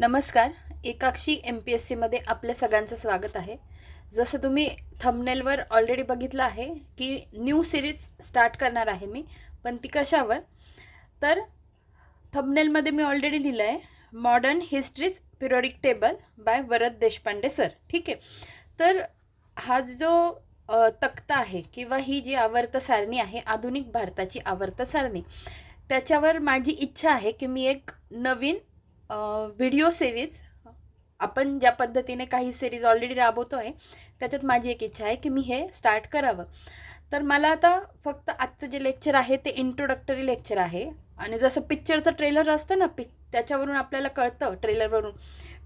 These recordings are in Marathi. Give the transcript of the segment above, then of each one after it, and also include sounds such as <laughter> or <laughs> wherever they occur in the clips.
नमस्कार. एकाक्षी एम पी एस सीमध्ये आपल्या सगळ्यांचं स्वागत आहे. जसं तुम्ही थंबनेलवर ऑलरेडी बघितलं आहे की न्यू सिरीज स्टार्ट करणार आहे मी पण ती कशावर? तर थंबनेलमध्ये मी ऑलरेडी लिहिलं आहे modern history's periodic table by Varad Deshpande sir. ठीक आहे. तर हा जो तख्ता तक्ता आहे किंवा ही जी आवर्त सारणी आहे आधुनिक भारताची आवर्त सारणी त्याच्यावर माझी इच्छा आहे की मी एक नवीन व्हिडिओ सिरीज आपण ज्या पद्धतीने काही सिरीज ऑलरेडी राबवतो आहे त्याच्यात माझी एक इच्छा आहे की मी हे स्टार्ट करावं. तर मला आता फक्त आजचं जे लेक्चर आहे ते इंट्रोडक्टरी लेक्चर आहे. आणि जसं पिक्चरचं ट्रेलर असतं ना पिक त्याच्यावरून आपल्याला कळतं ट्रेलरवरून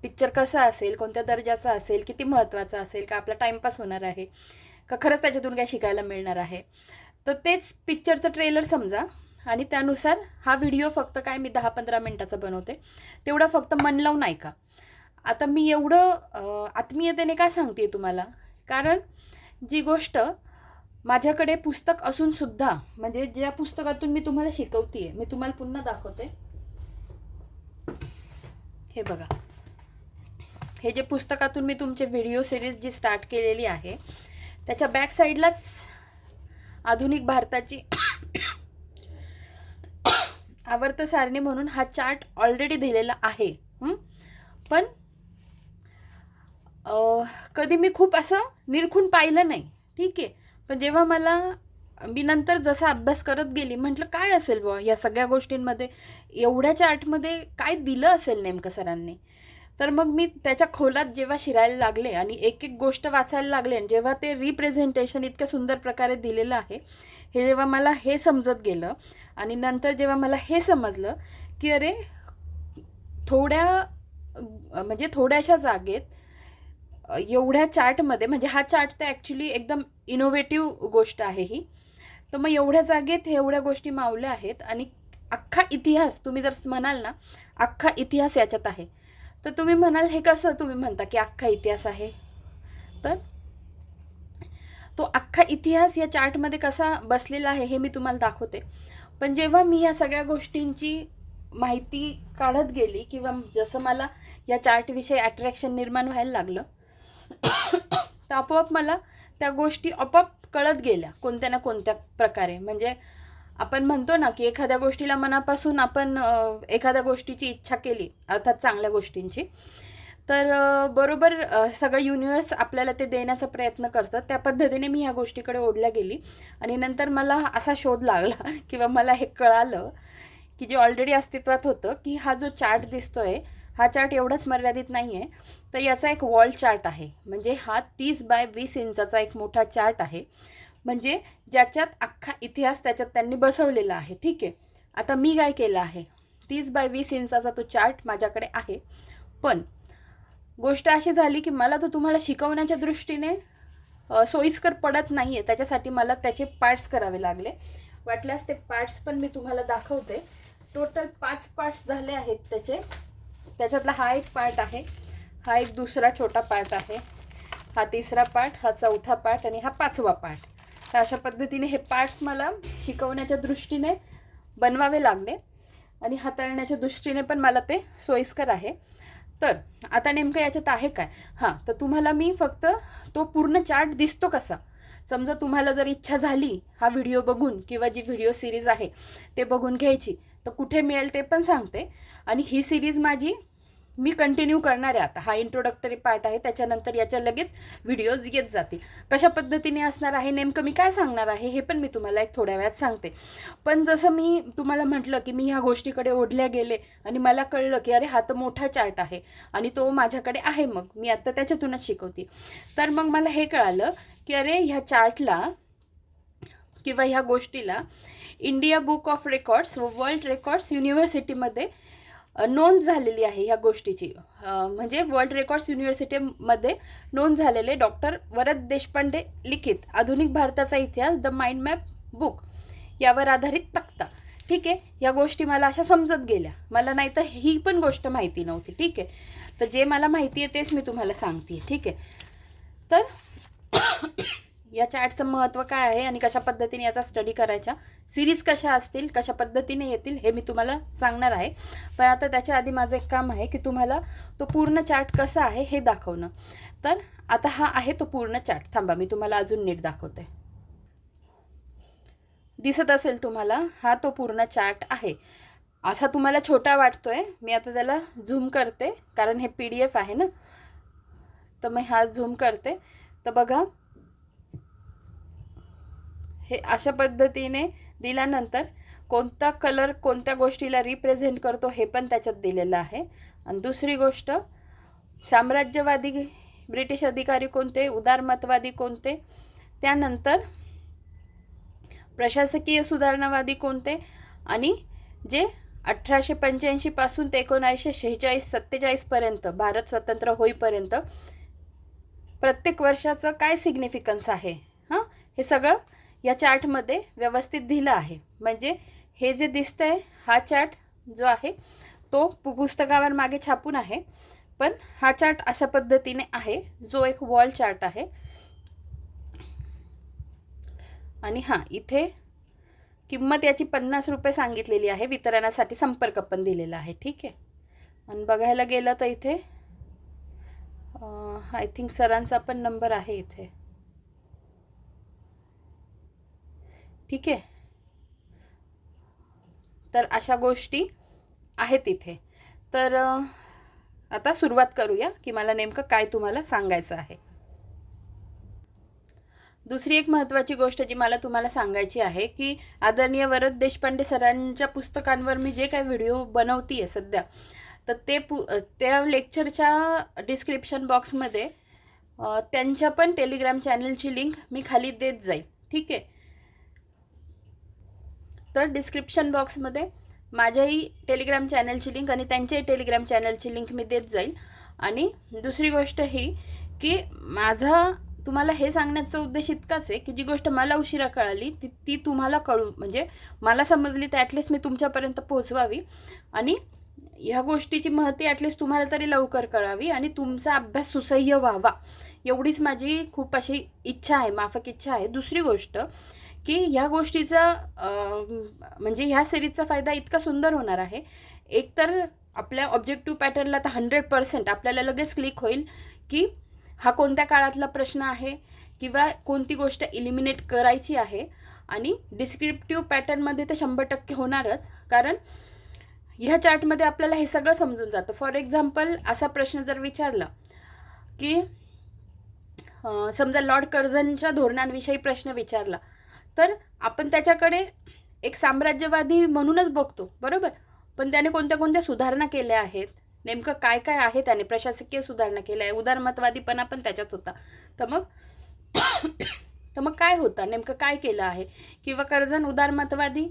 पिक्चर कसा असेल कोणत्या दर्जाचा असेल किती महत्त्वाचा असेल का आपला टाईमपास होणार आहे का खरंच त्याच्यातून काय शिकायला मिळणार आहे. तर तेच पिक्चरचं ट्रेलर समजा. आणि त्यानुसार हा व्हिडिओ फक्त काय मी दहा पंधरा मिनटाचा बनवते. तेवढं फक्त मन लावून ऐका. आता मी एवढं आत्मीयतेने का सांगते तुम्हाला? कारण जी गोष्ट माझ्याकडे पुस्तक असूनसुद्धा म्हणजे ज्या पुस्तकातून मी तुम्हाला शिकवते मी तुम्हाला पुन्हा दाखवते. हे बघा. हे जे पुस्तकातून मी तुमचे व्हिडिओ सिरीज जी स्टार्ट केलेली आहे त्याच्या बॅक साईडलाच आधुनिक भारताची आवर्त सारणी म्हणून हा चार्ट ऑलरेडी दिलेला आहे. पण कधी मी खूप असं निरखून पाहिलं नाही. ठीक आहे. पण जेव्हा मला मी नंतर जसा अभ्यास करत गेली म्हटलं काय असेल बुवा या सगळ्या गोष्टींमध्ये? एवढ्या चार्टमध्ये काय दिलं असेल नेमकं सरांनी? तर मग मी त्याच्या खोलात जेव्हा शिरायला लागले आणि एक एक गोष्ट वाचायला लागले आणि जेव्हा ते रिप्रेझेंटेशन इतक्या सुंदर प्रकारे दिलेलं आहे हे जेव्हा मला हे समजत गेलं आणि नंतर जेव्हा मला हे समजलं की अरे थोड्या म्हणजे थोड्याशा जागेत एवढ्या चार्टमध्ये म्हणजे हा चार्ट तर ॲक्च्युली एकदम इनोव्हेटिव्ह गोष्ट आहे ही. तर मग एवढ्या जागेत हे एवढ्या गोष्टी मावल्या आहेत आणि अख्खा इतिहास तुम्ही जर म्हणाल ना अख्खा इतिहास याच्यात आहे. तर तुम्ही म्हणाल हे कसं? तुम्ही म्हणता की अख्खा इतिहास आहे. तर तो अख्खा इतिहास या चार्टमध्ये कसा बसलेला आहे हे मी तुम्हाला दाखवते. पण जेव्हा मी या सगळ्या गोष्टींची माहिती काढत गेली किंवा जसं मला या चार्टविषयी अट्रॅक्शन निर्माण व्हायला लागलं <coughs> तर आपोआप मला त्या गोष्टी आपोआप कळत गेल्या कोणत्या ना कोणत्या प्रकारे. म्हणजे आपण म्हणतो ना की एखाद्या गोष्टीला मनापासून आपण एखाद्या गोष्टीची इच्छा केली अर्थात चांगल्या गोष्टींची तर बरोबर सगळं युनिवर्स आपल्याला ते देण्याचा प्रयत्न करतं. त्या पद्धतीने मी ह्या गोष्टीकडे ओढल्या गेली. आणि नंतर मला असा शोध लागला <laughs> किंवा मला हे कळालं की जे ऑलरेडी अस्तित्वात होतं की हा जो चार्ट दिसतोय हा चार्ट एवढाच मर्यादित नाही आहे तर याचा एक वॉल चार्ट आहे. म्हणजे हा तीस बाय वीस इंचाचा एक मोठा चार्ट आहे. म्हणजे ज्याच्यात अख्खा इतिहास त्याच्यात त्यांनी बसवलेला आहे. ठीक आहे? आता मी काय केलं आहे? तीस बाय वीस इंचाचा तो चार्ट माझ्याकडे आहे. पण गोष्ट अशी झाली की मला तो तुम्हाला शिकवण्याच्या दृष्टीने सोयीस्कर पडत नाही आहे त्याच्यासाठी मला त्याचे पार्ट्स करावे लागले. वाटल्यास ते पार्ट्स पण मी तुम्हाला दाखवते. टोटल पाच पार्ट्स झाले आहेत त्याचे. त्याच्यातला हा एक पार्ट आहे. हा एक दुसरा छोटा पार्ट आहे. हा तिसरा पार्ट हा चौथा पार्ट आणि हा पाचवा पार्ट. तर अशा पद्धतीने हे पार्ट्स मला शिकवण्याच्या दृष्टीने बनवावे लागले आणि हाताळण्याच्या दृष्टीने पण मला ते सोयीस्कर आहे. तर आता नेमकं याच्यात आहे काय? हां तर तुम्हाला मी फक्त तो पूर्ण चार्ट दिसतो कसा? समजा तुम्हाला जर इच्छा झाली हा व्हिडिओ बघून किंवा जी व्हिडिओ सिरीज आहे ते बघून घ्यायची तर कुठे मिळेल ते पण सांगते. आणि ही सिरीज माझी मी कंटिन्यू करणार आहे आता. हा इंट्रोडक्टरी पार्ट आहे. त्याच्यानंतर याच्या लगेच व्हिडिओज येत जातील. कशा पद्धतीने असणार आहे नेमकं मी काय सांगणार आहे हे पण मी तुम्हाला एक थोड्या वेळात सांगते. पण जसं मी तुम्हाला म्हटलं की मी ह्या गोष्टीकडे ओढल्या गेले आणि मला कळलं की अरे हा तर मोठा चार्ट आहे आणि तो माझ्याकडे आहे मग. मी आत्ता त्याच्यातूनच शिकवते. तर मग मला हे कळालं की अरे ह्या चार्टला किंवा ह्या गोष्टीला इंडिया बुक ऑफ रेकॉर्ड्स व वर्ल्ड रेकॉर्ड्स युनिव्हर्सिटीमध्ये नोंद झालेली आहे ह्या गोष्टीची. म्हणजे वर्ल्ड रेकॉर्ड्स युनिव्हर्सिटीमध्ये नोंद झालेले डॉक्टर वरद देशपांडे लिखित आधुनिक भारताचा इतिहास द माइंड मॅप बुक यावर आधारित तक्ता. ठीक आहे या गोष्टी मला अशा समजत गेल्या. मला नाहीतर ही पण गोष्ट माहिती नव्हती. ठीक आहे तर जे मला माहिती आहे तेच मी तुम्हाला सांगते. ठीक आहे तर या चार्टचं महत्त्व काय आहे आणि कशा पद्धतीने याचा स्टडी करायचा सिरीज कशा असतील कशा पद्धतीने येतील हे मी तुम्हाला सांगणार आहे. पण आता त्याच्या आधी माझं एक काम आहे की तुम्हाला तो पूर्ण चार्ट कसा आहे हे दाखवणं. तर आता हा आहे तो पूर्ण चार्ट थांबा मी तुम्हाला अजून नीट दाखवते. दिसत असेल तुम्हाला हा तो पूर्ण चार्ट आहे. असा तुम्हाला छोटा वाटतो आहे मी आता त्याला झूम करते कारण हे पी डी एफ आहे ना. तर मी हा झूम करते. तर बघा हे अशा पद्धतीने दिल्यानंतर कोणता कलर कोणत्या गोष्टीला रिप्रेझेंट करतो हे पण त्याच्यात दिलेलं आहे. आणि दुसरी गोष्ट साम्राज्यवादी ब्रिटिश अधिकारी कोणते उदारमतवादी कोणते त्यानंतर प्रशासकीय सुधारणावादी कोणते आणि जे अठराशे पंच्याऐंशीपासून ते एकोणावीसशे शेहेचाळीस सत्तेचाळीसपर्यंत भारत स्वतंत्र होईपर्यंत प्रत्येक वर्षाचं काय सिग्निफिकन्स आहे? हां? हे सगळं या चार्टमध्ये व्यवस्थित दिलं आहे. म्हणजे हे जे दिसतं आहे हा चार्ट जो आहे तो पु पुस्तकावर मागे छापून आहे. पण हा चार्ट अशा पद्धतीने आहे. जो एक वॉल चार्ट आहे. आणि हां इथे किंमत याची पन्नास रुपये सांगितलेली आहे. वितरणासाठी संपर्क पण दिलेला आहे. ठीक आहे? आणि बघायला गेलं तर इथे आय थिंक सरांचा पण नंबर आहे इथे. ठीक आहे? तर अशा गोष्टी आहेत इथे. तर आता सुरुवात करूया की मला नेमकं काय तुम्हाला सांगायचं आहे. दुसरी एक महत्त्वाची गोष्ट जी मला तुम्हाला सांगायची आहे की आदरणीय वरद देशपांडे सरांच्या पुस्तकांवर मी जे काही व्हिडिओ बनवते आहे सध्या तर ते पु त्या लेक्चरच्या डिस्क्रिप्शन बॉक्समध्ये त्यांच्या पण टेलिग्राम चॅनलची लिंक मी खाली देत जाईल ठीक आहे? तर डिस्क्रिप्शन बॉक्समध्ये माझ्याही टेलिग्राम चॅनलची लिंक आणि त्यांच्याही टेलिग्राम चॅनलची लिंक मी देत जाईल. आणि दुसरी गोष्ट ही की माझा तुम्हाला हे सांगण्याचा उद्देश इतकाच आहे की जी गोष्ट मला उशिरा कळाली ती ती तुम्हाला कळू म्हणजे मला समजली तर ॲटलिस्ट मी तुमच्यापर्यंत पोहोचवावी. आणि ह्या गोष्टीची महती ॲटलिस्ट तुम्हाला तरी लवकर कळावी आणि तुमचा अभ्यास सुसह्य व्हावा. एवढीच माझी खूप अशी इच्छा आहे माफक इच्छा आहे. दुसरी गोष्ट की ह्या गोष्टीचा म्हणजे ह्या सिरीजचा फायदा इतका सुंदर होणार आहे. एकतर आपल्या ऑब्जेक्टिव्ह पॅटर्नला तर हंड्रेड पर्सेंट आपल्याला लगेच क्लिक होईल की हा कोणत्या काळातला प्रश्न आहे किंवा कोणती गोष्ट इलिमिनेट करायची आहे आणि डिस्क्रिप्टिव्ह पॅटर्नमध्ये तर शंभर टक्के होणारच. कारण ह्या चार्टमध्ये आपल्याला हे सगळं समजून जातं. फॉर एक्झाम्पल असा प्रश्न जर विचारला की समजा लॉर्ड कर्झनच्या धोरणांविषयी प्रश्न विचारला तर आपण त्याच्याकडे एक साम्राज्यवादी म्हणूनच बघतो बरोबर? पण त्याने कोणत्या कोणत्या सुधारणा केल्या आहेत? नेमकं काय काय आहे त्याने? प्रशासकीय सुधारणा केल्या आहे उदारमतवादीपणा पण त्याच्यात होता. तर मग <coughs> तर मग काय होतं? नेमकं काय केलं आहे? किंवा कर्जन उदारमतवादी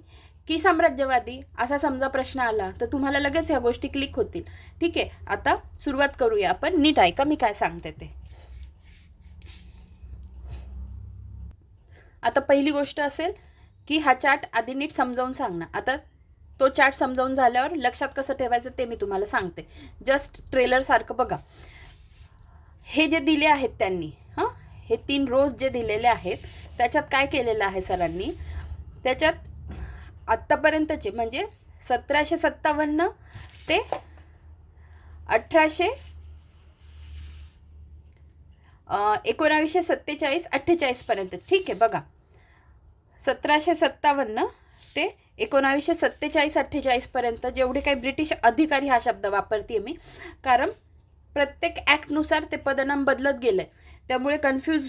की साम्राज्यवादी? असा समजा प्रश्न आला तर तुम्हाला लगेच ह्या गोष्टी क्लिक होतील. ठीक आहे? आता सुरुवात करूया आपण. नीट ऐका मी काय सांगते ते. आता पहिली गोष्ट असेल की हा चार्ट आधी नीट समजावून सांगणं आता तो चार्ट समजावून झाल्यावर लक्षात कसं ठेवायचं ते मी तुम्हाला सांगते. जस्ट ट्रेलरसारखं बघा. हे जे दिले आहेत त्यांनी हां? हे तीन रोज जे दिलेले आहेत त्याच्यात काय केलेलं आहे सरांनी? त्याच्यात आत्तापर्यंतचे म्हणजे सतराशे सत्तावन्न ते अठराशे एकोणावीसशे सत्तेचाळीस अठ्ठेचाळीसपर्यंत ठीक आहे बघा. सतराशे सत्तावन्न ते एकोणावीसशे सत्तेचाळीस अठ्ठेचाळीसपर्यंत जेवढे काही ब्रिटिश अधिकारी हा शब्द वापरते मी कारण प्रत्येक ॲक्टनुसार ते पदनाम बदलत गेलं आहे त्यामुळे कन्फ्यूज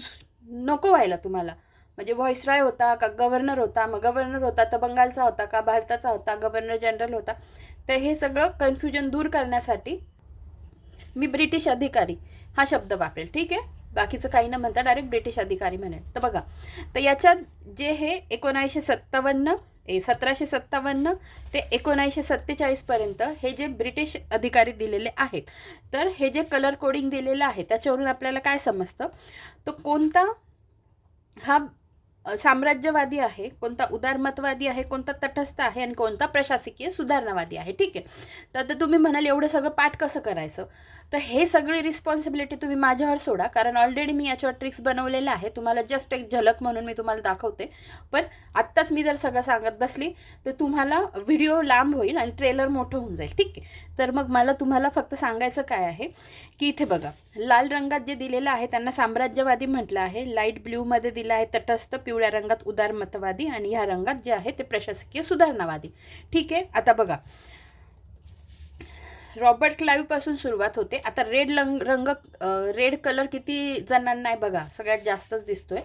नको व्हायला तुम्हाला. म्हणजे व्हॉइसरॉय होता का गव्हर्नर होता मग गव्हर्नर होता तर बंगालचा होता का भारताचा होता गव्हर्नर जनरल होता. तर हे सगळं कन्फ्युजन दूर करण्यासाठी मी ब्रिटिश अधिकारी हा शब्द वापरेल. ठीक आहे? बाकीचं काही न म्हणता डायरेक्ट ब्रिटिश अधिकारी म्हणेल. तर बघा तर याच्यात जे हे एकोणावीसशे सत्तावन्न ए सतराशे सत्तावन्न ते एकोणावीसशे सत्तेचाळीसपर्यंत हे जे ब्रिटिश अधिकारी दिलेले आहेत तर हे जे कलर कोडिंग दिलेलं आहे त्याच्यावरून आपल्याला काय समजतं? तो कोणता हा साम्राज्यवादी आहे कोणता उदारमतवादी आहे कोणता तटस्थ आहे आणि कोणता प्रशासकीय सुधारणावादी आहे ठीक आहे? तर तुम्ही म्हणाल एवढं सगळं पाठ कसं करायचं? तर हे सगळी रिस्पॉन्सिबिलिटी तुम्ही माझ्यावर सोडा. कारण ऑलरेडी मी याच्यावर ट्रिक्स बनवलेल्या आहे तुम्हाला जस्ट एक झलक म्हणून मी तुम्हाला दाखवते. पण आत्ताच मी जर सगळं सांगत बसली तर तुम्हाला व्हिडिओ लांब होईल आणि ट्रेलर मोठं होऊन जाईल. ठीक आहे? तर मग मला तुम्हाला फक्त सांगायचं काय आहे की इथे बघा. लाल रंगात जे दिलेलं आहे त्यांना साम्राज्यवादी म्हटलं आहे. लाइट ब्ल्यूमध्ये दिलं आहे तटस्थ पिवळ्या रंगात उदारमतवादी आणि ह्या रंगात जे आहे ते प्रशासकीय सुधारणावादी. ठीक आहे? आता बघा. रॉबर्ट क्लाईव्हपासून सुरुवात होते. आता रेड लंग रंग रेड कलर किती जणांना आहे बघा सगळ्यात जास्तच दिसतोय.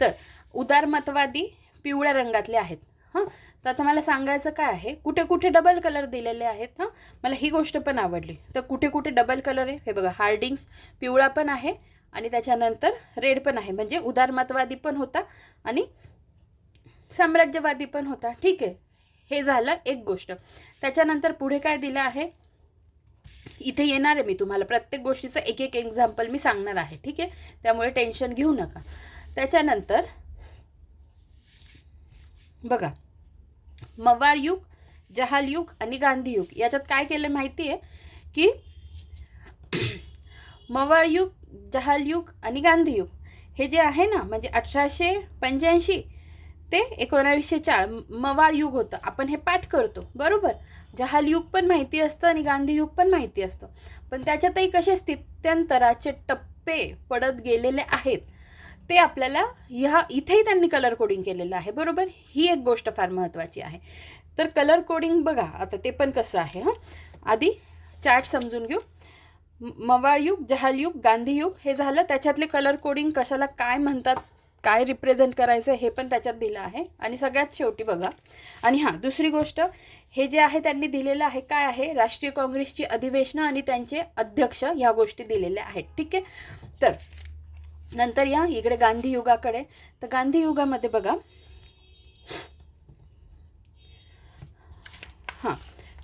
तर उदारमतवादी पिवळ्या रंगातले आहेत. हां? तर आता मला सांगायचं काय आहे? कुठे कुठे डबल कलर दिलेले आहेत हां? मला ही गोष्ट पण आवडली. तर कुठे कुठे डबल कलर आहे? हे बघा हार्डिंग्स पिवळा पण आहे आणि त्याच्यानंतर रेड पण आहे. म्हणजे उदारमतवादी पण होता आणि साम्राज्यवादी पण होता. ठीक आहे. हे झालं एक गोष्ट. त्याच्यानंतर पुढे काय दिलं आहे? इथे येणार आहे मी तुम्हाला. प्रत्येक गोष्टीचं एक एक एक्झाम्पल मी सांगणार आहे ठीक आहे? त्यामुळे टेन्शन घेऊ नका. त्याच्यानंतर बघा मवाळ युग जहाल युग आणि गांधी युग याच्यात काय केलं माहिती आहे की <clears throat> मवाळ युग जहाल युग आणि गांधी युग हे जे आहे ना म्हणजे अठराशे पंच्याऐंशी ते एकोणावीसशे चार मवाळ युग होतं. आपण हे पाठ करतो बरोबर? जहाल युग पण माहिती असतं आणि गांधी युग पण माहिती असतं. पण त्याच्यातही कसे स्थित्यंतराचे टप्पे पडत गेलेले आहेत ते आपल्याला ह्या इथेही त्यांनी कलर कोडिंग केलेलं आहे बरोबर? ही एक गोष्ट फार महत्त्वाची आहे. तर कलर कोडिंग बघा आता ते पण कसं आहे हां? आधी चार्ट समजून घेऊ. मवाळ युग जहाल युग गांधी युग हे झालं त्याच्यातले कलर कोडिंग कशाला काय म्हणतात काय रिप्रेझेंट करायचं हे पण त्याच्यात दिलं आहे. आणि सगळ्यात शेवटी बघा. आणि हां दुसरी गोष्ट हे जे आहे त्यांनी दिलेलं आहे काय आहे? राष्ट्रीय काँग्रेसची अधिवेशनं आणि त्यांचे अध्यक्ष ह्या गोष्टी दिलेल्या आहेत. ठीक आहे? तर नंतर या इकडे गांधी युगाकडे. तर गांधी युगामध्ये बघा. हां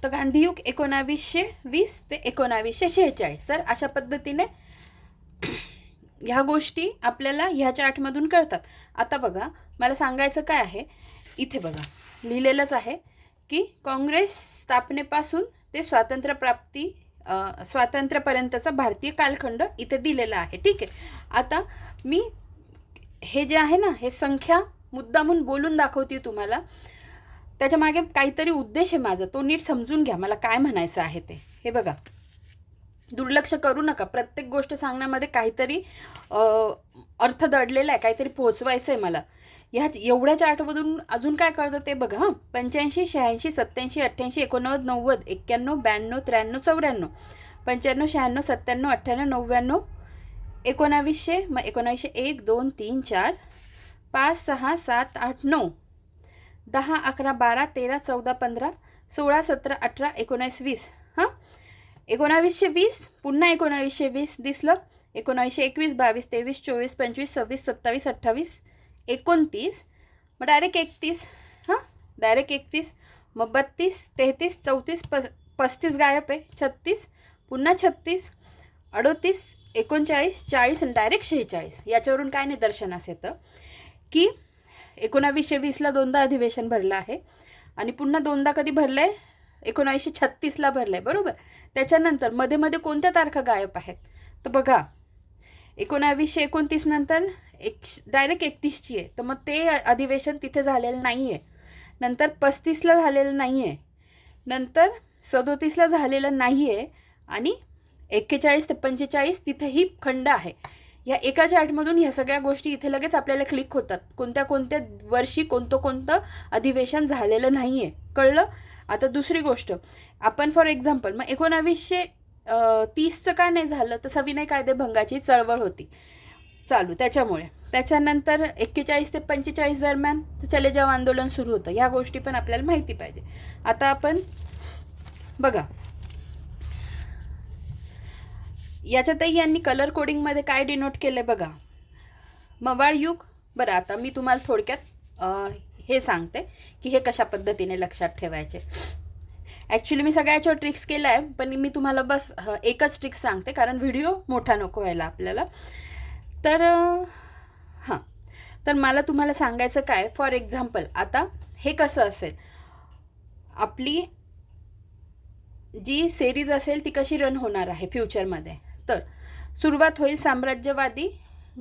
तर गांधी युग एकोणावीसशे वीस ते एकोणावीसशे शेहेचाळीस. तर अशा पद्धतीने ह्या गोष्टी आपल्याला ह्या चार्टमधून कळतात. आता बघा मला सांगायचं काय आहे? इथे बघा लिहिलेलंच आहे की काँग्रेस स्थापनेपासून ते स्वातंत्र्यप्राप्ती स्वातंत्र्यापर्यंतचा भारतीय कालखंड इथे दिलेला आहे. ठीक आहे? आता मी हे जे आहे ना हे संख्या मुद्दामून बोलून दाखवते तुम्हाला. त्याच्यामागे काहीतरी उद्देश आहे माझा. तो नीट समजून घ्या मला काय म्हणायचं आहे ते. हे बघा. दुर्लक्ष करू नका. प्रत्येक गोष्ट सांगण्यामध्ये काहीतरी अर्थ दडलेला आहे काहीतरी पोहोचवायचं आहे मला. ह्या एवढ्या चार्टमधून अजून काय कळतं ते बघा हां. पंच्याऐंशी शहाऐंशी सत्त्याऐंशी अठ्ठ्याऐंशी एकोणनव्वद नव्वद एक्क्याण्णव ब्याण्णव त्र्याण्णव चौऱ्याण्णव. पंच्याण्णव शहाण्णव सत्त्याण्णव अठ्ठ्याण्णव नव्याण्णव एकोणावीसशे मग एकोणावीसशे एक दोन तीन चार पाच सहा सात आठ नऊ. दहा अकरा बारा तेरा चौदा पंधरा सोळा सतरा अठरा एकोणावीस वीस हां. एकोणावीसशे वीस पुन्हा एकोणावीसशे वीस दिसलं. एकोणावीसशे एकवीस बावीस तेवीस चोवीस पंचवीस सव्वीस सत्तावीस अठ्ठावीस एकोणतीस. मग डायरेक्ट एकतीस. हां? डायरेक्ट एकतीस. मग बत्तीस तेहतीस चौतीस प पस्तीस गायब आहे. छत्तीस. पुन्हा छत्तीस. अडोतीस एकोणचाळीस चाळीस आणि डायरेक्ट शेहेचाळीस. याच्यावरून काय निदर्शनास येतं? की एकोणावीसशे वीसला दोनदा अधिवेशन भरलं आहे. आणि पुन्हा दोनदा कधी भरलं आहे एकोणावीसशे छत्तीसला भरलं आहे बरोबर? त्याच्यानंतरमध्ये मध्ये कोणत्या तारखा गायब आहेत? तर बघा एकोणावीसशे एकोणतीस नंतर एक डायरेक्ट एकतीसची आहे. तर मग ते अधिवेशन तिथे झालेलं नाही आहे नंतर पस्तीसला झालेलं नाही आहे नंतर सदोतीसला झालेलं नाही आहे आणि एक्केचाळीस ते पंचेचाळीस तिथेही खंड आहे. या एका चार्टमधून ह्या सगळ्या गोष्टी इथे लगेच आपल्याला क्लिक होतात. कोणत्या कोणत्या वर्षी कोणतं कोणतं अधिवेशन झालेलं नाही आहे कळलं? आता दुसरी गोष्ट आपण फॉर एक्झाम्पल मग एकोणावीसशे तीसचं का नाही झालं तर सविनय कायदेभंगाची चळवळ होती. चालू त्याच्यामुळे. त्याच्यानंतर एक्केचाळीस ते पंचेचाळीस दरम्यान चले जाव आंदोलन सुरू होतं. ह्या गोष्टी पण आपल्याला माहिती पाहिजे. आता आपण बघा. याच्यातही यांनी कलर कोडिंगमध्ये काय डिनोट केलं आहे बघा. मवाळ युग बरं आता मी तुम्हाला थोडक्यात हे सांगते की हे कशा पद्धतीने लक्षात ठेवायचे. ॲक्च्युली मी सगळ्याच्या ट्रिक्स केल्या आहे पण मी तुम्हाला बस एकच ट्रिक्स सांगते कारण व्हिडिओ मोठा नको व्हायला आपल्याला. तर हां. तर मला तुम्हाला सांगायचं काय? फॉर एक्झाम्पल आता हे कसं असेल? आपली जी सेरीज असेल ती कशी रन होणार आहे फ्युचरमध्ये तर सुरुवात होईल साम्राज्यवादी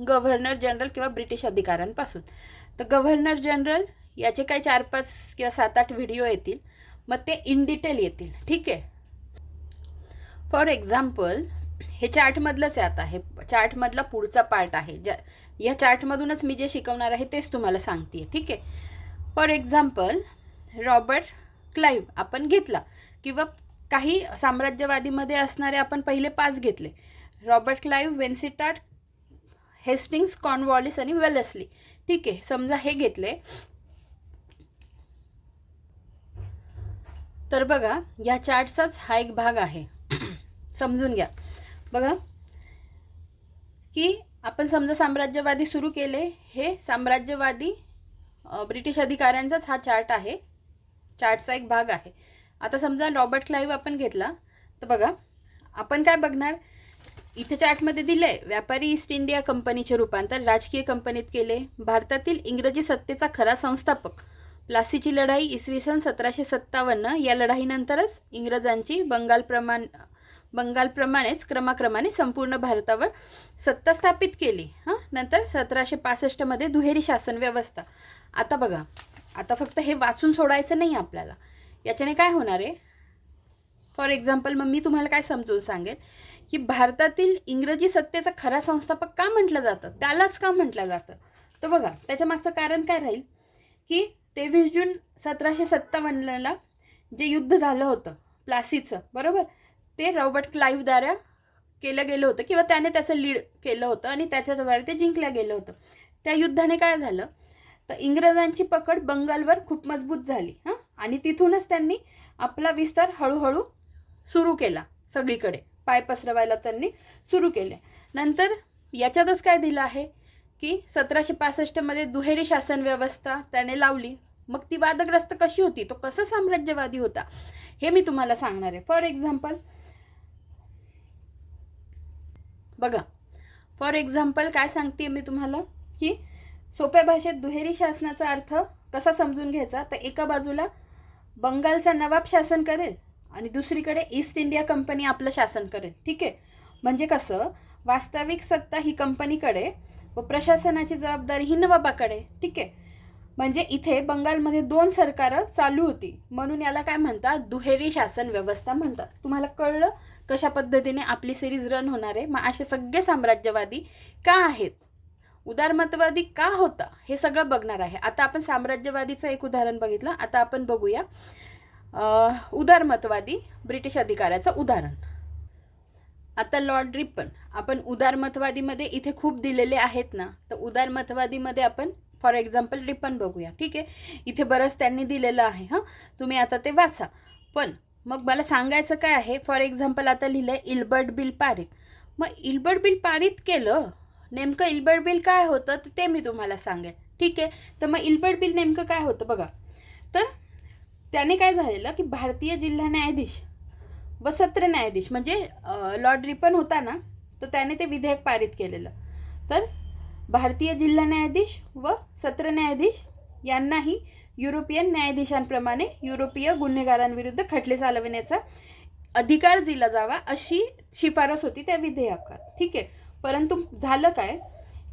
गव्हर्नर जनरल किंवा ब्रिटिश अधिकाऱ्यांपासून. तर गव्हर्नर जनरल याचे काही चार पाच किंवा सात आठ व्हिडिओ येतील. मग ते इन डिटेल येतील. ठीक आहे? फॉर एक्झाम्पल हे चार्टमधलंच आहे आता. हे चार्टमधला पुढचा पार्ट आहे. ज्या या चार्टमधूनच मी जे शिकवणार आहे तेच तुम्हाला सांगते ठीक आहे? फॉर एक्झाम्पल रॉबर्ट क्लाईव्ह आपण घेतला. किंवा काही साम्राज्यवादीमध्ये असणारे आपण पहिले पाच घेतले. Robert Clive Vansittart Hastings Cornwallis आणि वेलसली ठीक आहे? समजा हे घेतले. तर बघा या चार्टचाच हा एक भाग आहे. <clears throat> समजून घ्या. बघा की आपण समजा साम्राज्यवादी सुरू केले हे साम्राज्यवादी ब्रिटिश अधिकाऱ्यांचाच हा चार्ट आहे. चार्टचा एक भाग आहे. आता समजा रॉबर्ट क्लाईव्ह आपण घेतला तर बघा आपण काय बघणार? इथे चार्टमध्ये दिलं आहे व्यापारी ईस्ट इंडिया कंपनीचे रूपांतर राजकीय कंपनीत केले. भारतातील इंग्रजी सत्तेचा खरा संस्थापक प्लासीची लढाई इसवी सन सतराशे सत्तावन्न या लढाईनंतरच इंग्रजांची बंगालप्रमाण बंगालप्रमाणेच क्रमाक्रमाने संपूर्ण भारतावर सत्ता स्थापित केली. हां? नंतर सतराशे पासष्टमध्ये दुहेरी शासन व्यवस्था. आता बघा आता फक्त हे वाचून सोडायचं नाही आपल्याला. याच्याने काय होणार आहे? फॉर एक्झाम्पल मग मी तुम्हाला काय समजून सांगेल? की भारतातील इंग्रजी सत्तेचा खरा संस्थापक का म्हटलं जातं? त्यालाच का म्हटलं जातं? तर बघा त्याच्या मागचं कारण काय राहील? की तेवीस जून सतराशे सत्तावन्नला जे युद्ध झालं होतं प्लासीचं बरोबर? ते रॉबर्ट क्लाईव्हद्वारे केलं गेलं होतं किंवा त्याने त्याचं लीड केलं होतं आणि त्याच्याद्वारे ते जिंकलं गेलं होतं. त्या युद्धाने काय झालं? तर इंग्रजांची पकड बंगालवर खूप मजबूत झाली हां? आणि तिथूनच त्यांनी आपला विस्तार हळूहळू सुरू केला सगळीकडे. पाय पसरवायला त्यांनी सुरू केले. नंतर याच्यातच काय दिलं आहे की सतराशे पासष्टमध्ये दुहेरी शासन व्यवस्था त्याने लावली. मग ती वादग्रस्त कशी होती? तो कसा साम्राज्यवादी होता? हे मी तुम्हाला सांगणार आहे. फॉर एक्झाम्पल बघा. फॉर एक्झाम्पल काय सांगते मी तुम्हाला? की सोप्या भाषेत दुहेरी शासनाचा अर्थ कसा समजून घ्यायचा? तर एका बाजूला बंगालचा नवाब शासन करेल आणि दुसरीकडे ईस्ट इंडिया कंपनी आपलं शासन करेल. ठीक आहे? म्हणजे कसं? वास्तविक सत्ता ही कंपनीकडे व प्रशासनाची जबाबदारी ही नवाबाकडे. ठीक आहे? म्हणजे इथे बंगालमध्ये दोन सरकारं चालू होती. म्हणून याला काय म्हणतात? दुहेरी शासन व्यवस्था म्हणतात. तुम्हाला कळलं कशा पद्धतीने आपली सिरीज रन होणार आहे? मग असे सगळे साम्राज्यवादी का आहेत? उदारमतवादी का होता? हे सगळं बघणार आहे. आता आपण साम्राज्यवादीचं एक उदाहरण बघितलं. आता आपण बघूया. उदारमतवादी ब्रिटिश अधिकाऱ्याचं उदाहरण. आता लॉर्ड रिपन आपण उदारमतवादीमध्ये इथे खूप दिलेले आहेत ना? तर उदारमतवादीमध्ये आपण फॉर एक्झाम्पल रिपन बघूया. ठीक आहे? इथे बरंच त्यांनी दिलेलं आहे हां? तुम्ही आता ते वाचा. पण मग मला सांगायचं काय आहे? फॉर एक्झाम्पल आता लिहिलं आहे इल्बर्ट बिल पारित. मग इल्बर्ट बिल पारित केलं नेमकं इल्बर्ट बिल काय होतं तर ते मी तुम्हाला सांगेन. ठीक आहे? तर मग इल्बर्ट बिल नेमकं काय होतं बघा. तर त्याने काय झालेलं की भारतीय जिल्हा न्यायाधीश व सत्र न्यायाधीश म्हणजे लॉर्ड रिपन होता ना तर त्याने ते विधेयक पारित केलेलं. तर भारतीय जिल्हा न्यायाधीश व सत्र न्यायाधीश यांनाही युरोपियन न्यायाधीशांप्रमाणे युरोपीय गुन्हेगारांविरुद्ध खटले चालविण्याचा अधिकार दिला जावा अशी शिफारस होती त्या विधेयकात. ठीक आहे. परंतु झालं काय?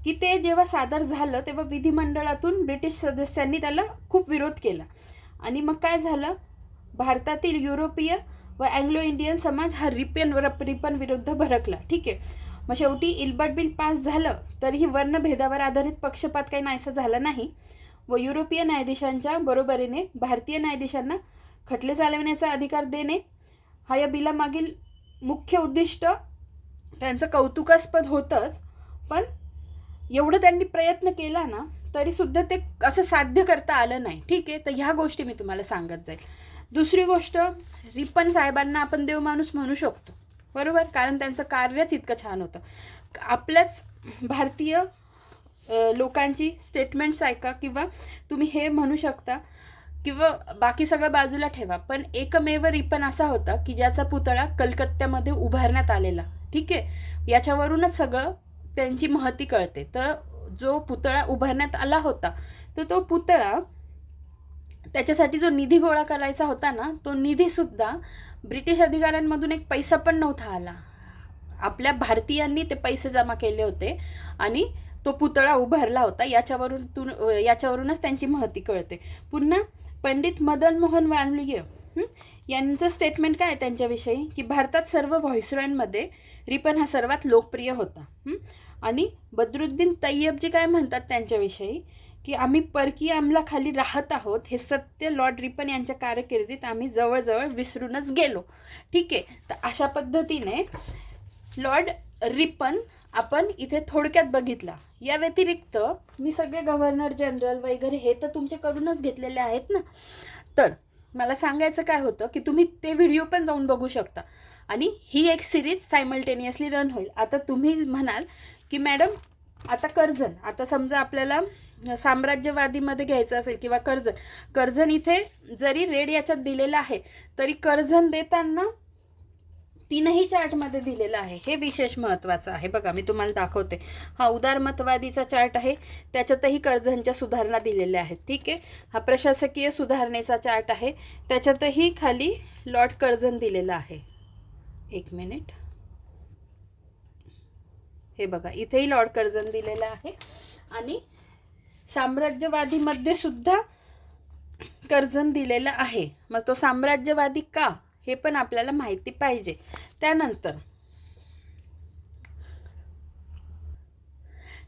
की ते जेव्हा सादर झालं तेव्हा विधिमंडळातून ब्रिटिश सदस्यांनी त्याला खूप विरोध केला. आणि मग काय झालं? भारतातील युरोपीय व अँग्लो इंडियन समाज हा रिपन रिपन विरुद्ध भडकला. ठीक आहे. मग शेवटी इल्बर्ट बिल पास झालं तरीही वर्णभेदावर आधारित पक्षपात काही नाहीसा झाला नाही. व युरोपीय न्यायाधीशांच्या बरोबरीने भारतीय न्यायाधीशांना खटले चालवण्याचा अधिकार देणे हा या बिलामागील मुख्य उद्दिष्ट. त्यांचं कौतुकास्पद होतंच पण एवढं त्यांनी प्रयत्न केला ना तरीसुद्धा ते असं साध्य करता आलं नाही. ठीक आहे तर ह्या गोष्टी मी तुम्हाला सांगत जाईल. दुसरी गोष्ट रिपन साहेबांना आपण देव माणूस म्हणू शकतो. बरोबर? कारण त्यांचं कार्यच इतकं छान होतं. आपल्याच भारतीय लोकांची स्टेटमेंट्स ऐका किंवा तुम्ही हे म्हणू शकता किंवा बाकी सगळं बाजूला ठेवा. पण एकमेव रिपन असा होता की ज्याचा पुतळा कलकत्त्यामध्ये उभारण्यात आलेला. ठीक आहे? याच्यावरूनच सगळं त्यांची महती कळते. तर जो पुतळा उभारण्यात आला होता तर तो पुतळा त्याच्यासाठी जो निधी गोळा करायचा होता ना तो निधीसुद्धा ब्रिटिश अधिकाऱ्यांमधून एक पैसा पण नव्हता आला. आपल्या भारतीयांनी ते पैसे जमा केले होते आणि तो पुतळा उभारला होता. याच्यावरून तु याच्यावरूनच त्यांची महती कळते. पुन्हा पंडित मदन मोहन मालवीय यांचं स्टेटमेंट काय आहे त्यांच्याविषयी? की भारतात सर्व व्हॉइसरॉयमध्ये रिपन हा सर्वात लोकप्रिय होता आणि बद्रुद्दीन तय्यबजी काय म्हणतात त्यांच्याविषयी? की आम्ही परकीय अंमलाखाली राहत आहोत हे सत्य लॉर्ड रिपन यांच्या कारकिर्दीत आम्ही जवळजवळ विसरूनच गेलो. ठीक आहे? तर अशा पद्धतीने लॉर्ड रिपन आपण इथे थोडक्यात बघितला. या व्यतिरिक्त मी सगळे गव्हर्नर जनरल वगैरे हे तर तुमचे करूनच घेतलेले आहेत ना? तर मला सांगायचं काय होतं की तुम्ही ते व्हिडिओ पण जाऊन बघू शकता. आणि ही एक सिरीज सायमल्टेनियसली रन होईल. आता तुम्ही म्हणाल की मॅडम आता कर्जन आता समजा आपल्याला साम्राज्यवादीमध्ये घ्यायचं असेल किंवा कर्जन. कर्जन इथे जरी रेड याच्यात दिलेलं आहे तरी कर्जन देताना तीनही चार्टमध्ये दिलेलं आहे. हे विशेष महत्त्वाचं आहे. बघा मी तुम्हाला दाखवते. हा उदारमतवादीचा चार्ट आहे. त्याच्यातही कर्जनच्या सुधारणा दिलेल्या आहेत. ठीक आहे? हा प्रशासकीय सुधारणेचा चार्ट आहे. त्याच्यातही खाली लॉर्ड कर्जन दिलेलं आहे. एक मिनिट. हे बघा इथेही लॉर्ड कर्जन दिलेलं आहे. आणि साम्राज्यवादीमध्ये सुद्धा कर्जन दिलेलं आहे. मग तो साम्राज्यवादी का? हे पण आपल्याला माहिती पाहिजे. त्यानंतर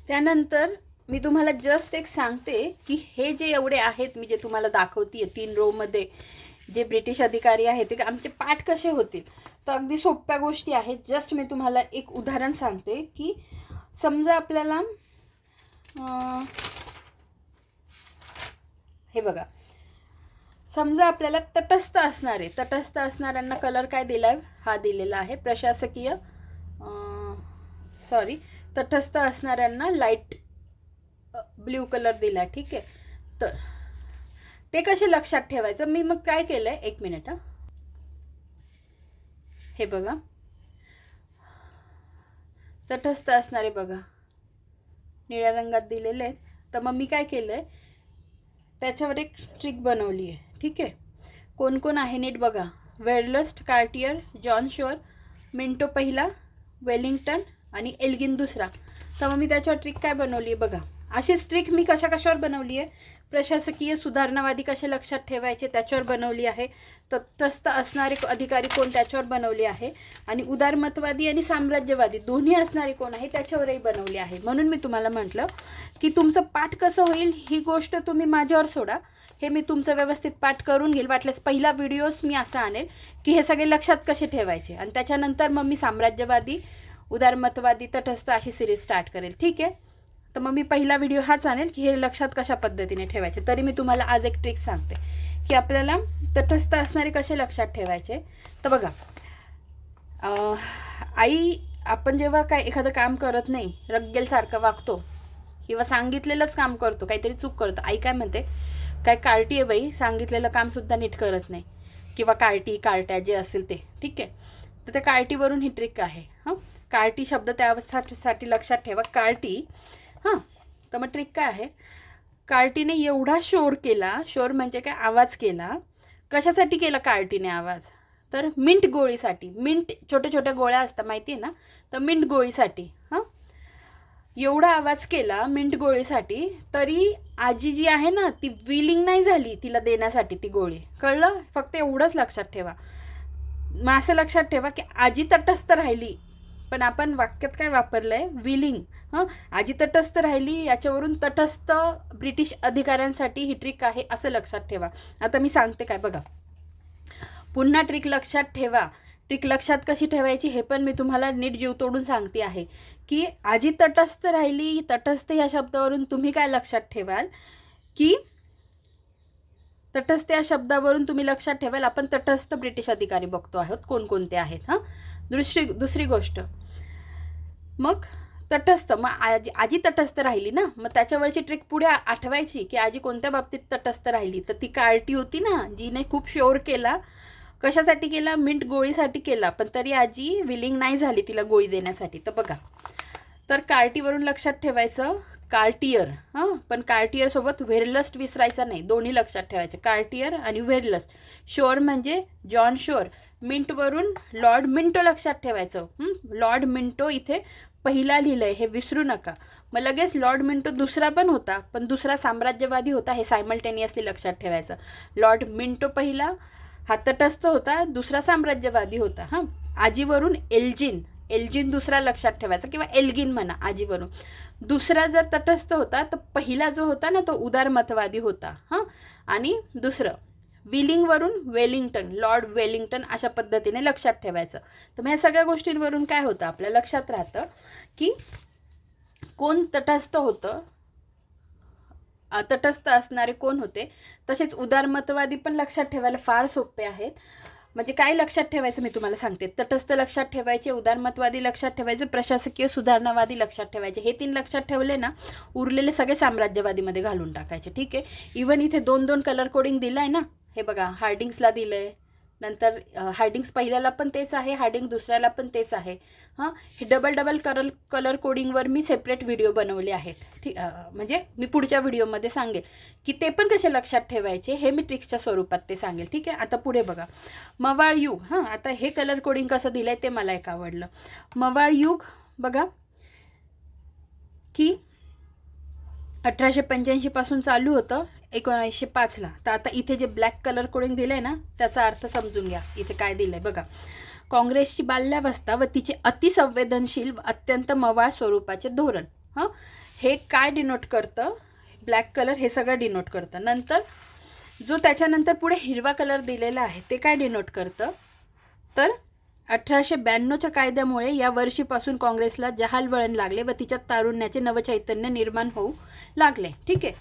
त्यानंतर मी तुम्हाला जस्ट एक सांगते की हे जे एवढे आहेत मी जे तुम्हाला दाखवते तीन रोमध्ये जे ब्रिटिश अधिकारी आहेत ते आमचे पाठ कसे होतील? तर अगदी सोप्या गोष्टी आहेत. जस्ट मी तुम्हाला एक उदाहरण सांगते की समजा आपल्याला हे बघा. समजा आपल्याला तटस्थ असणारे तटस्थ असणाऱ्यांना कलर काय दिला आहे हा दिलेला आहे. प्रशासकीय सॉरी तटस्थ असणाऱ्यांना लाइट ब्ल्यू कलर दिला ठीक आहे? तर ते कसे लक्षात ठेवायचं? मी मग काय केलं आहे एक मिनिट हां. हे बघा. तटस्थ असणारे बघा. निळ्या रंगात दिलेले आहेत. तर मग मी काय केलं आहे त्याच्यावर एक ट्रिक बनवली आहे. ठीक आहे? कोण कोण आहे नीट बघा. Verelst Cartier John Shore Minto पहिला वेलिंग्टन आणि एल्गिन दुसरा. तर मग मी त्याच्यावर ट्रिक काय बनवली आहे बघा. अशीच ट्रिक मी कशा कशावर बनवली आहे? प्रशासकीय सुधारणावादी कसे लक्षात ठेवायचे त्याच्यावर बनवली आहे. तटस्थ असणारे अधिकारी कोण त्याच्यावर बनवले आहे. आणि उदारमतवादी आणि साम्राज्यवादी दोन्ही असणारे कोण आहे त्याच्यावरही बनवले आहे. म्हणून मी तुम्हाला म्हटलं की तुमचं पाठ कसं होईल ही गोष्ट तुम्ही माझ्यावर सोडा. हे मी तुमचं व्यवस्थित पाठ करून घेईल. वाटल्यास पहिला व्हिडिओज मी असा आणेल की हे सगळे लक्षात कसे ठेवायचे? आणि त्याच्यानंतर मग मी साम्राज्यवादी उदारमतवादी तटस्थ अशी सिरीज स्टार्ट करेल. ठीक आहे? तर मग मी पहिला व्हिडिओ हाच आणेल की हे लक्षात कशा पद्धतीने ठेवायचे. तरी मी तुम्हाला आज एक ट्रिक सांगते की आपल्याला तटस्थ असणारे कसे लक्षात ठेवायचे. तर बघा आई आपण जेव्हा काय एखादं काम करत नाही रग्गेलसारखं वागतो किंवा सांगितलेलंच काम करतो काहीतरी चूक करतो आई काय म्हणते काय कार्टी आहे बाई सांगितलेलं कामसुद्धा नीट करत नाही. किंवा कार्टी कार्ट्या जे असेल ते ठीक आहे? तर त्या कार्टीवरून ही ट्रिक आहे. हां? कार्टी शब्द त्यासाठी साठी लक्षात ठेवा. कार्टी हां तर मग ट्रिक काय आहे? कार्टीने एवढा शोर केला शोर म्हणजे काय? आवाज केला. कशासाठी केला कार्टीने आवाज? तर मिंट गोळीसाठी. मिंट छोट्या छोट्या गोळ्या असतात माहिती आहे ना? तर मिंट गोळीसाठी. हां? एवढा आवाज केला मिंट गोळीसाठी तरी आजी जी आहे ना ती विलिंग नाही झाली तिला देण्यासाठी ती गोळी. कळलं? फक्त एवढंच लक्षात ठेवा. मग असं लक्षात ठेवा की आजी तटस्थ राहिली. पण आपण वाक्यात काय वापरलं आहे विलिंग हं? आजी तटस्थ राहिली याच्यावरून तटस्थ ब्रिटिश अधिकाऱ्यांसाठी ही ट्रिक आहे असं लक्षात ठेवा. आता मी सांगते काय बघा. पुन्हा ट्रिक लक्षात ठेवा. ट्रिक लक्षात कशी ठेवायची हे पण मी तुम्हाला नीट जीव तोडून सांगते आहे. की आजी तटस्थ राहिली तटस्थ या शब्दावरून तुम्ही काय लक्षात ठेवाल? की तटस्थ या शब्दावरून तुम्ही लक्षात ठेवाल आपण तटस्थ ब्रिटिश अधिकारी बघतो आहोत कोणकोणते आहेत हां? दुसरी दुसरी गोष्ट. मग तटस्थ मग आजी आजी तटस्थ राहिली ना मग त्याच्यावरची ट्रिक पुढे आठवायची की आजी कोणत्या बाबतीत तटस्थ राहिली. तर ती कार्टी होती ना जीने खूप शोर केला. कशासाठी केला? मिंट गोळीसाठी केला. पण तरी आजी विलिंग नाही झाली तिला गोळी देण्यासाठी. तर बघा. तर कार्टीवरून लक्षात ठेवायचं. कार्टियर हां? पण कार्टियरसोबत व्हेरलस्ट विसरायचा नाही. दोन्ही लक्षात ठेवायचे. कार्टियर आणि व्हेरलस्ट शोर म्हणजे जॉन शोर मिंटवरून लॉर्ड मिंटो लक्षात ठेवायचं. लॉर्ड मिंटो इथे पहिला लिहिलंय हे विसरू नका. मग लगेच लॉर्ड मिंटो दुसरा पण होता पण दुसरा साम्राज्यवादी होता हे सायमल्टेनियसली लक्षात ठेवायचं. लॉर्ड मिंटो पहिला हा तटस्थ होता दुसरा साम्राज्यवादी होता हां. आजीवरून एल्जिन एल्जिन दुसरा लक्षात ठेवायचा किंवा एल्गिन म्हणा आजीवरून. दुसरा जर तटस्थ होता तर पहिला जो होता ना तो उदारमतवादी होता हां. आणि दुसरं विलिंगवरून वेलिंग्टन लॉर्ड वेलिंग्टन अशा पद्धतीने लक्षात ठेवायचं. तर मग या सगळ्या गोष्टींवरून काय होतं आपल्या लक्षात राहतं की कोण तटस्थ होतं? तटस्थ असणारे कोण होते? तसेच उदारमतवादी पण लक्षात ठेवायला फार सोपे आहेत. म्हणजे काय लक्षात ठेवायचं मी तुम्हाला सांगते. तटस्थ लक्षात ठेवायचे उदारमतवादी लक्षात ठेवायचे प्रशासकीय सुधारणावादी लक्षात ठेवायचे. हे तीन लक्षात ठेवले ना उरलेले सगळे साम्राज्यवादीमध्ये घालून टाकायचे. ठीक आहे? इवन इथे दोन दोन कलर कोडिंग दिलं आहे ना हे बघा हार्डिंग्सला दिलं आहे नंतर हार्डिंग्स पहिल्याला पण तेच आहे हार्डिंग दुसऱ्याला पण तेच आहे. हां? हे डबल डबल कलर कलर कोडिंगवर मी सेपरेट व्हिडिओ बनवले आहेत. ठीक म्हणजे मी पुढच्या व्हिडिओमध्ये सांगेल. की ते पण कसे लक्षात ठेवायचे हे मी ट्रिक्सच्या स्वरूपात ते सांगेल. ठीक आहे? आता पुढे बघा. मवाळ युग हां? आता हे कलर कोडिंग कसं दिलं आहे ते मला एक आवडलं. मवाळ युग बघा. की अठराशे पंच्याऐंशीपासून चालू होतं. एकोणीसशे पाचला. तर आता इथे जे ब्लॅक कलर कोडिंग दिलं आहे ना त्याचा अर्थ समजून घ्या. इथे काय दिलं आहे बघा. काँग्रेसची बाल्यावस्था व तिचे अतिसंवेदनशील व अत्यंत मवाळ स्वरूपाचे धोरण. हं? हे काय डिनोट करतं? ब्लॅक कलर हे सगळं डिनोट करतं. नंतर जो त्याच्यानंतर पुढे हिरवा कलर दिलेला आहे ते काय डिनोट करतं? तर अठराशे ब्याण्णवच्या कायद्यामुळे या वर्षीपासून काँग्रेसला जहाल वळण लागले व तिच्यात तारुण्याचे नवचैतन्य निर्माण होऊ लागले. ठीक आहे?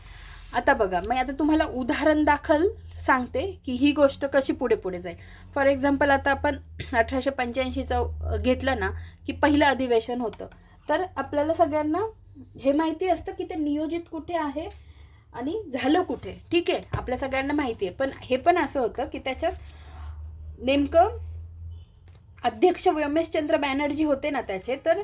आता बघा मी आता तुम्हाला उदाहरण दाखल सांगते की ही गोष्ट कशी पुढे पुढे जाईल. फॉर एक्झाम्पल आता आपण <clears throat> अठराशे पंच्याऐंशीचं घेतलं ना की पहिलं अधिवेशन होतं. तर आपल्याला सगळ्यांना हे माहिती असतं की ते नियोजित कुठे आहे आणि झालं कुठे. ठीक आहे? आपल्या सगळ्यांना माहिती आहे. पण हे पण असं होतं की त्याच्यात नेमकं अध्यक्ष व्योमेशचंद्र बॅनर्जी होते ना त्याचे तर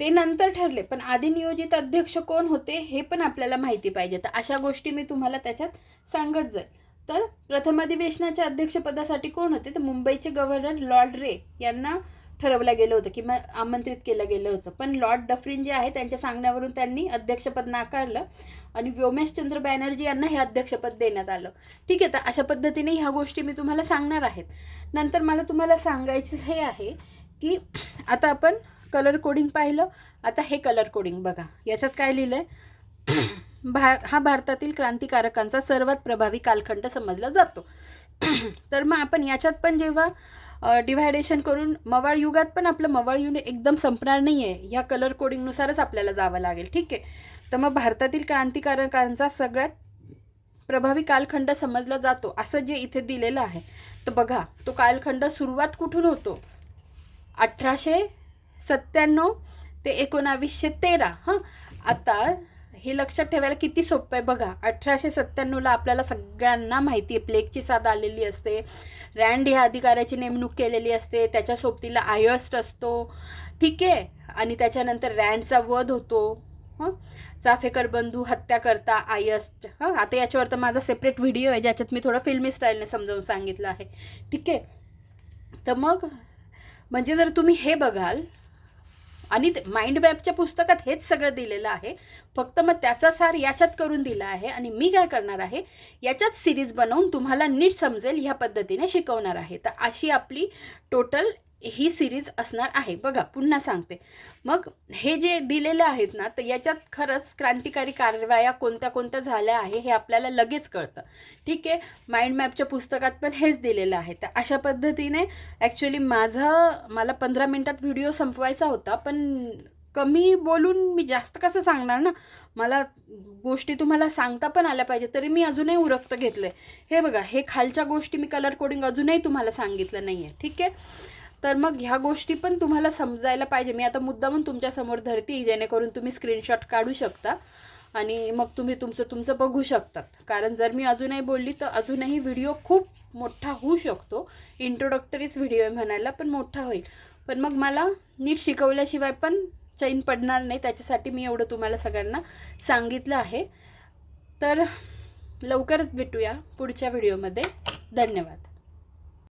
ते नंतर ठरले पण आधी नियोजित अध्यक्ष कोण होते हे पण आपल्याला माहिती पाहिजे. तर अशा गोष्टी मी तुम्हाला त्याच्यात सांगत जाईल. तर प्रथम अधिवेशनाच्या अध्यक्षपदासाठी कोण होते? तर मुंबईचे गव्हर्नर लॉर्ड रे यांना ठरवलं गेलं होतं किंवा आमंत्रित केलं गेलं होतं. पण लॉर्ड डफरिन जे आहे त्यांच्या सांगण्यावरून त्यांनी अध्यक्षपद नाकारलं आणि व्योमेशचंद्र बॅनर्जी यांना हे अध्यक्षपद देण्यात आलं. ठीक आहे तर अशा पद्धतीने ह्या गोष्टी मी तुम्हाला सांगणार आहेत. नंतर मला तुम्हाला सांगायचं हे आहे की आता आपण कलर कोडिंग पाहिलं. आता हे कलर कोडिंग बघा. याच्यात काय लिहिलं आहे भार हा भारतातील क्रांतिकारकांचा सर्वात प्रभावी कालखंड समजला जातो. <clears throat> तर मग आपण याच्यात पण जेव्हा डिव्हायडेशन करून मवाळ युगात पण आपलं मवाळ युग एकदम संपणार नाही आहे ह्या कलर कोडिंगनुसारच आपल्याला जावं लागेल. ठीक आहे? तर मग भारतातील क्रांतिकारकांचा सगळ्यात प्रभावी कालखंड समजला जातो. असं जे इथे दिलेलं आहे. तर बघा तो कालखंड सुरुवात कुठून होतो? अठराशे सत्त्याण्णव ते एकोणावीसशे तेरा हां? आता हे लक्षात ठेवायला किती सोपं आहे बघा. अठराशे सत्त्याण्णवला आपल्याला सगळ्यांना माहिती आहे. प्लेगची साथ आलेली असते. रँड ह्या अधिकाऱ्याची नेमणूक केलेली असते. त्याच्या सोबतीला आयस्ट असतो. ठीक आहे. आणि त्याच्यानंतर रँडचा वध होतो. हं? चाफेकर बंधू हत्या करता आयस्ट हां? आता याच्यावर तर माझा सेपरेट व्हिडिओ आहे. ज्याच्यात मी थोडं फिल्मी स्टाईलने समजावून सांगितलं आहे. ठीक आहे. तर मग म्हणजे जर तुम्ही हे बघाल आणि माइंड मॅपच्या पुस्तकात हेच सगळं दिलेलं आहे. फक्त मग त्याचा सार याच्यात करून दिला आहे आणि मी काय करणार आहे? याच्यात सिरीज बनवून तुम्हाला नीट समजेल ह्या पद्धतीने शिकवणार आहे. तर अशी आपली टोटल ही सिरीज असणार आहे. बघा पुन्हा सांगते. मग हे जे दिलेले आहेत ना तर याच्यात खरंच क्रांतिकारी कारवाया कोणत्या कोणत्या झाल्या आहे हे आपल्याला लगेच कळतं. ठीक आहे? माइंड मॅपच्या पुस्तकात पण हेच दिलेलं आहे. तर अशा पद्धतीने ॲक्च्युली माझा मला पंधरा मिनटात व्हिडिओ संपवायचा होता पण कमी बोलून मी जास्त कसं सांगणार ना? मला गोष्टी तुम्हाला सांगता पण आल्या पाहिजे तरी मी अजूनही उरक्त घेतलं आहे हे बघा हे खालच्या गोष्टी मी कलर कोडिंग अजूनही तुम्हाला सांगितलं नाही आहे ठीक आहे? तर मग ह्या गोष्टी पण तुम्हाला समजायला पाहिजे. मी आता मुद्दामून तुमच्यासमोर धरते जेणेकरून तुम्ही स्क्रीनशॉट काढू शकता आणि मग तुम्ही तुमचं तुमचं बघू शकतात. कारण जर मी अजूनही बोलली तर अजूनही व्हिडिओ खूप मोठा होऊ शकतो. इंट्रोडक्टरीच व्हिडिओ आहे म्हणायला पण मोठा होईल. पण मग मला नीट शिकवल्याशिवाय पण चैन पडणार नाही. त्याच्यासाठी मी एवढं तुम्हाला सगळ्यांना सांगितलं आहे. तर लवकरच भेटूया पुढच्या व्हिडिओमध्ये धन्यवाद.